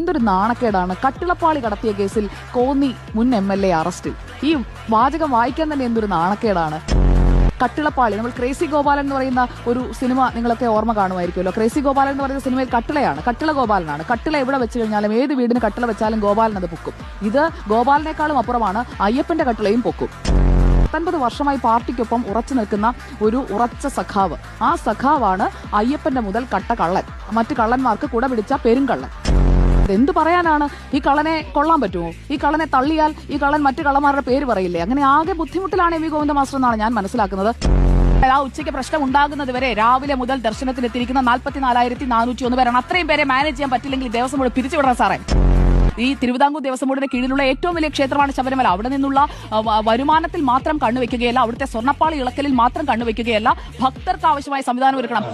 എന്തൊരു നാണക്കേടാണ്. കട്ടിളപ്പാളി കടത്തിയ കേസിൽ കോന്നി മുൻ എം എൽ എ അറസ്റ്റിൽ. ഈ വാചകം വായിക്കാൻ തന്നെ എന്തൊരു നാണക്കേടാണ്. കട്ടിളപ്പാളി നമ്മൾ ക്രേസി ഗോപാലൻ എന്ന് പറയുന്ന ഒരു സിനിമ നിങ്ങളൊക്കെ ഓർമ്മ കാണുമായിരിക്കുമല്ലോ. ക്രേസി ഗോപാലൻ എന്ന് പറയുന്ന സിനിമയിൽ കട്ടിളയാണ് കട്ടിള ഗോപാലനാണ്. കട്ടിള എവിടെ വെച്ച് കഴിഞ്ഞാലും ഏത് വീടിന് കട്ടിള വെച്ചാലും ഗോപാലൻ അത് പൊക്കും. ഇത് ഗോപാലനേക്കാളും അപ്പുറമാണ് അയ്യപ്പന്റെ കട്ടിളയും പൊക്കും. പത്തൊൻപത് വർഷമായി പാർട്ടിക്കൊപ്പം ഉറച്ചു നിൽക്കുന്ന ഒരു ഉറച്ച സഖാവ്. ആ സഖാവാണ് അയ്യപ്പന്റെ മുതൽ കട്ട കള്ളൻ. മറ്റു കള്ളന്മാർക്ക് കുട പിടിച്ച പെരുങ്കള്ളൻ. എന്ത് പറയാനാണ്? ഈ കളനെ കൊള്ളാൻ പറ്റുമോ? ഈ കളനെ തള്ളിയാൽ ഈ കളൻ മറ്റു കള്ളന്മാരുടെ പേര് പറയില്ലേ? അങ്ങനെ ആകെ ബുദ്ധിമുട്ടിലാണ് എം വി ഗോവിന്ദ മാസ്റ്റർ എന്നാണ് ഞാൻ മനസ്സിലാക്കുന്നത്. ആ ഉച്ചയ്ക്ക് പ്രശ്നം ഉണ്ടാകുന്നത് വരെ രാവിലെ മുതൽ ദർശനത്തിനെത്തിയിരിക്കുന്ന നാൽപ്പത്തിനാലായിരത്തി നാനൂറ്റി ഒന്ന് പേരാണ്. അത്രയും പേരെ മാനേജ് ചെയ്യാൻ പറ്റില്ലെങ്കിൽ ദേവസ്വം ബോർഡ് പിരിച്ചുവിടണം സാറേ. ഈ തിരുവിതാംകൂർ ദേവസ്വം ബോർഡിന്റെ കീഴിലുള്ള ഏറ്റവും വലിയ ക്ഷേത്രമാണ് ശബരിമല. അവിടെ നിന്നുള്ള വരുമാനത്തിൽ മാത്രം കണ്ണുവെക്കുകയല്ല അവിടുത്തെ സ്വർണപ്പാളി ഇളക്കലിൽ മാത്രം കണ്ണുവെക്കുകയല്ല ഭക്തർക്ക് ആവശ്യമായ സംവിധാനം ഒരുക്കണം.